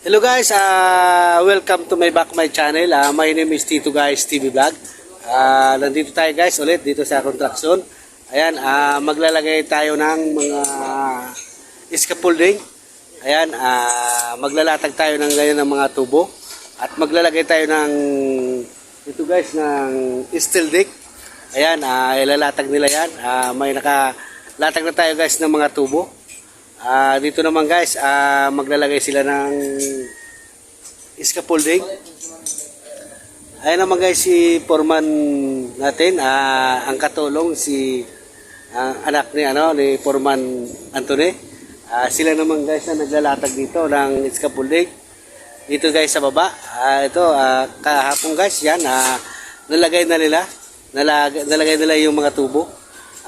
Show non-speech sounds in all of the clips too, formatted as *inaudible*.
Hello guys, uh, welcome to my back my channel. Uh, my name is Tito Guys TV Vlog. Uh, nandito tayo guys ulit dito sa construction. Ayan, uh, maglalagay tayo ng mga scaffolding. Ayan, uh, maglalatag tayo ng ganyan ng mga tubo. At maglalagay tayo ng ito guys ng steel deck. Ayan, uh, ilalatag nila yan. Uh, may nakalatag na tayo guys ng mga tubo. Ah, dito naman guys, ah, maglalagay sila ng scaffolding. Ayan naman guys si foreman natin, ah, ang katulong si ah, anak ni ano ni foreman Anthony. Ah, sila naman guys na naglalatag dito ng scaffolding. Dito guys sa baba, ah, ito ah, kahapon guys yan, ah, nalagay na nila, nalagay, nalagay nila yung mga tubo.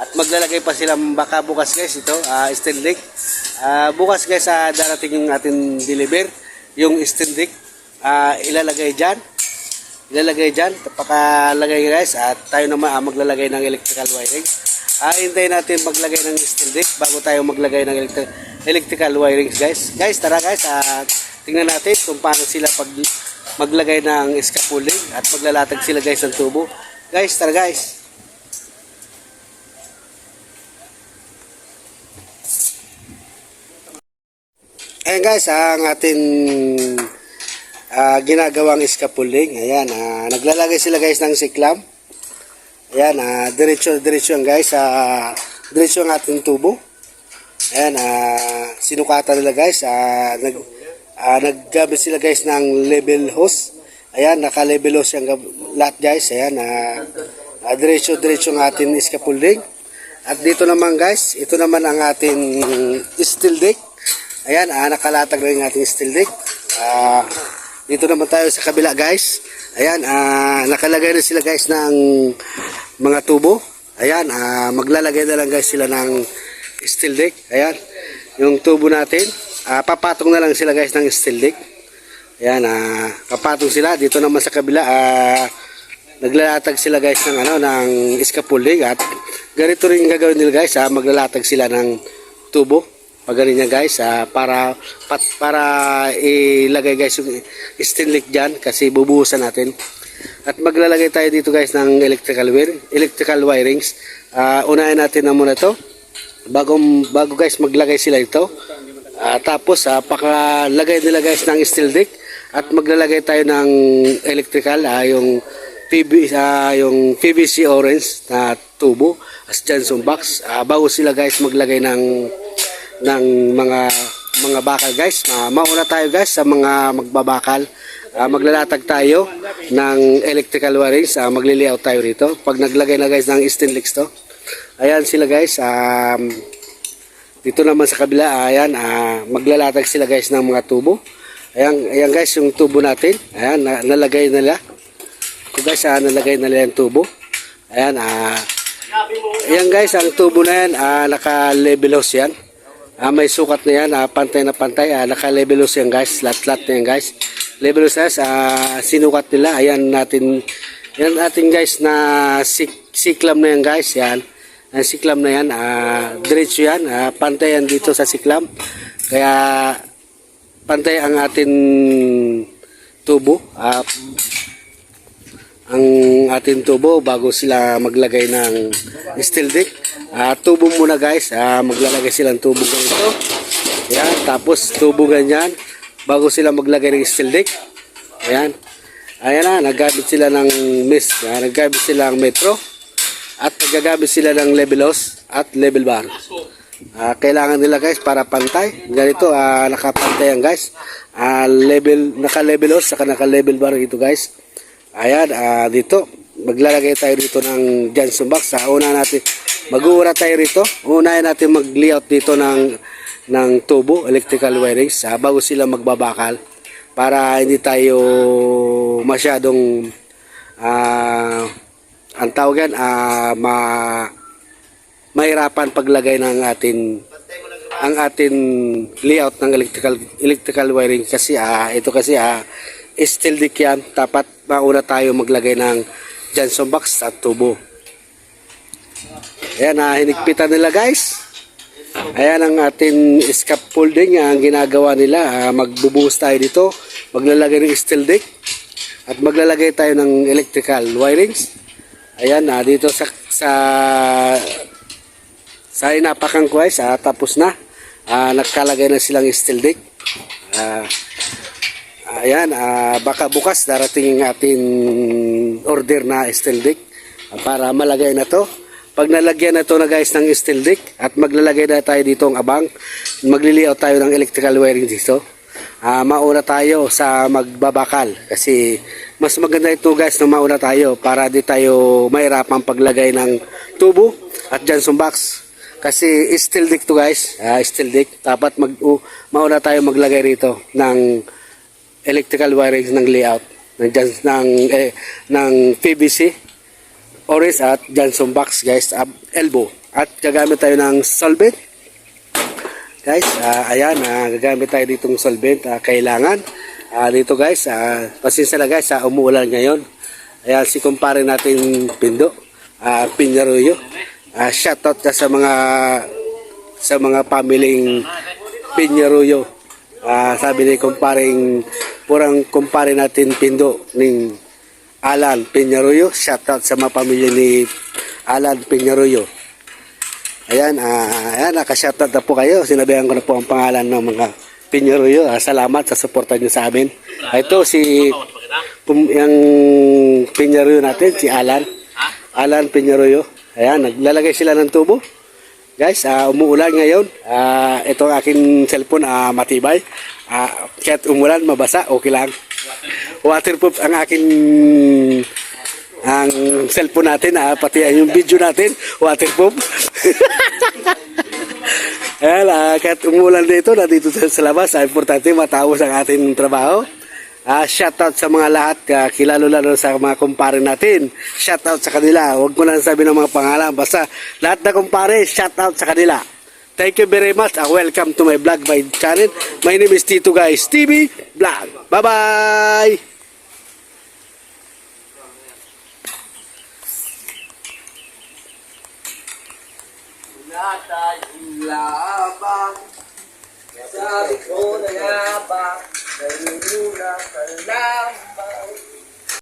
At maglalagay pa sila baka bukas guys ito, uh, steel deck. Ah, bukas guys sa darating yung atin deliver, yung steel deck. Ah, ilalagay dyan. Ilalagay dyan, pakalagay guys at tayo naman ah, maglalagay ng electrical wiring. Ah, hintayin natin maglagay ng steel deck bago tayo maglagay ng electric electrical wirings guys. Guys, tara guys, at tingnan natin kung paano sila pag maglagay ng scaffolding at maglalatag sila guys ng tubo. Guys, tara guys. Ayan guys, ang ating ah, ginagawang scaffolding. Ayan, ah, naglalagay sila guys ng siklam. Ayan, ah, diretso diretso yan guys. Ah, diretso ang ating tubo. Ayan, ah, sinukatan nila guys. Ah, nag, ah, naggamit sila guys ng level hose. Ayan, naka-level hose yung lahat guys. Ayan, ah, ah, diretso diretso ang ating scaffolding. At dito naman guys, ito naman ang ating steel deck. Ayan, ah, nakalatag na yung ating steel deck. Ah, dito naman tayo sa kabila guys. Ayan, ah, nakalagay na sila guys ng mga tubo. Ayan, ah, maglalagay na lang guys sila ng steel deck. Ayan, yung tubo natin. Ah, papatong na lang sila guys ng steel deck. Ayan, ah, papatong sila. Dito naman sa kabila, ah, naglalatag sila guys ng ano ng scaffolding at ganito rin gagawin nila guys ah, maglalatag sila ng tubo pag ganyan guys ah, para pat, para ilagay guys yung steel leak dyan kasi bubuhusan natin. At maglalagay tayo dito guys ng electrical wire electrical wirings. Ah, unahin natin na muna to. Bago bago guys maglagay sila ito. Ah, tapos ah, pakalagay nila guys ng steel deck. At maglalagay tayo ng electrical ah, yung PV, ah, yung PVC orange na tubo. As Johnson box Ah, bago sila guys maglagay ng ng mga mga bakal guys Ah, mauna tayo guys sa mga magbabakal Ah, maglalatag tayo ng electrical wirings Ah, magli-layout tayo rito pag naglagay na guys ng stainless to ayan sila guys um, dito naman sa kabila, ayan, ah, maglalatag sila guys ng mga tubo. Ayan, ayan guys, yung tubo natin. Ayan, na, nalagay nila. Ito guys, ah, nalagay nila yung tubo. Ayan, ah, ayan guys, ang tubo na yan, ah, naka-level hose yan. Ah, may sukat na yan, ah, pantay na pantay, ah, naka-level hose yan guys, lat-lat na yan guys. Level guys, ah, sinukat nila, ayan natin, yan natin guys na sik siklam na yan guys, yan. Ang siklam na yan, ah, diretso yan, ah, pantay yan dito sa siklam. Kaya pantay ang atin tubo. ah, ang atin tubo bago sila maglagay ng steel deck. Ah, tubo muna guys, ah, maglalagay silang tubo ganito. Yan, tapos tubo ganyan bago sila maglagay ng steel deck. Ayan. Ayan na, naggamit sila ng mist. Ah, naggamit sila ng metro at nagagamit sila ng level hose at level bar. Ah, kailangan nila guys para pantay. Ganito, ah, nakapantay yan guys. Ah, level, naka-level hose saka naka-level bar ito guys. Ayan, ah, dito. Maglalagay tayo dito ng Johnson box. Sa una natin, mag-uura tayo rito. Unahin natin mag-layout dito ng, ng tubo, electrical wirings, ah, bago sila magbabakal. Para hindi tayo masyadong ah, ang tawag yan, ah, ma, mahirapan paglagay ng atin ang atin layout ng electrical electrical wiring kasi ah, ito kasi ah, steel deck yan dapat mauna tayo maglagay ng Johnson box at tubo ayan ah, hinigpitan nila guys Ayan ang ating scaffolding ang ginagawa nila. Ah, magbubuhos tayo dito. Maglalagay ng steel deck. At maglalagay tayo ng electrical wirings. Ayan, ah, dito sa sa sa inapakang kuwais, ah, tapos na. Ah, nagkalagay na silang steel deck. Ah, ayan, ah, baka bukas darating ang ating order na steel deck ah, para malagay na to. Pag nalagyan na to na guys ng steel deck at maglalagay na tayo dito ng abang, magliliaw tayo ng electrical wiring dito. Ah, mauna tayo sa magbabakal kasi mas maganda ito guys na mauna tayo para di tayo mahirapan paglagay ng tubo at Johnson box. Kasi steel deck to guys, ah, steel deck. Dapat mag uh, mauna tayo maglagay rito ng electrical wiring ng layout ng ng eh, ng PVC orange at Johnson box guys, ab- elbow. At gagamit tayo ng solvent Guys, ah, ayan, ah, gagamit tayo ditong solvent. ah, kailangan. Ah, dito guys, ah, pasensya na guys, ah, umuulan ngayon. Ayan, si kumpare natin Pindo, ah, Pinyaruyo. Ah, shoutout ka sa mga sa mga pamiling Pinyaruyo. Ah, sabi ni kumparing purang kumpare natin Pindo ning Alan Pinyaruyo. Shoutout sa mga pamilya ni Alan Pinyaruyo. Ayan, ah, ayan, nakashoutout na po kayo. Sinabihan ko na po ang pangalan ng mga Pinyoruyo. Ah, salamat sa suporta niyo sa amin. Ah, ito si pum, yung Pinyoruyo natin, si Alan. Alan Pinyoruyo. Ayan, naglalagay sila ng tubo. Guys, ah, umuulan ngayon. Ah, ito ang aking cellphone, ah, matibay. Ah, kahit umulan, mabasa, okay lang. Waterproof ang aking ang cellphone natin, ah, pati yung video natin, waterproof. *laughs* Ayan, ah, kahit umulan dito, nandito sa, sa labas, ah, importante matapos ang ating trabaho. Ah, shoutout sa mga lahat, ah, kilalo-lalo sa mga kumpare natin. Shoutout sa kanila. Huwag ko na sabi ng mga pangalan. Basta lahat na kumpare, shoutout sa kanila. Thank you very much. Ah, welcome to my vlog, my channel. My name is Tito Guys TV Vlog. Bye-bye! Wala tayong labang Sabi ko na nga ba Ngayon muna ka lamang